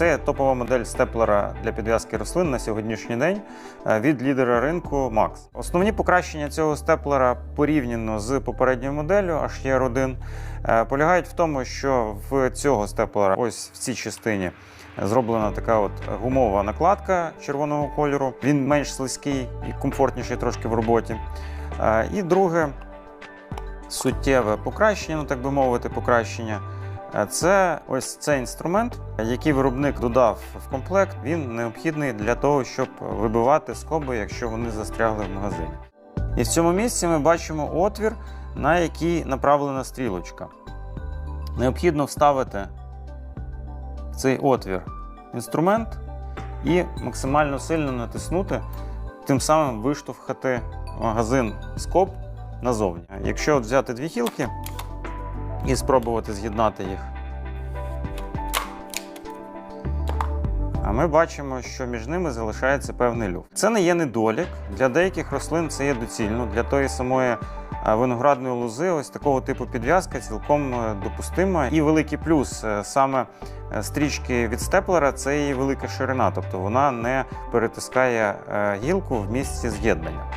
Це топова модель степлера для підв'язки рослин на сьогоднішній день е, від лідера ринку Max. Основні покращення цього степлера порівняно з попередньою моделлю HR1 е, полягають в тому, що в цього степлера, ось в цій частині, зроблена така от гумова накладка червоного кольору. Він менш слизький і комфортніший трошки в роботі. Е, І друге суттєве покращення, ну так би мовити, покращення. Е, Це ось цей інструмент, який виробник додав в комплект. Він необхідний для того, щоб вибивати скоби, якщо вони застрягли в магазині. І в цьому місці ми бачимо отвір, на який направлена стрілочка. Необхідно вставити в цей отвір інструмент і максимально сильно натиснути, тим самим виштовхати магазин скоб назовні. Якщо взяти дві хілки і спробувати з'єднати їх, а ми бачимо, що між ними залишається певний люфт. Це не є недолік. Для деяких рослин це є доцільно. Для тої самої виноградної лози, ось такого типу підв'язка цілком е, допустима. І великий плюс е, саме е, стрічки від степлера це її велика ширина, тобто вона не перетискає гілку в місці з'єднання.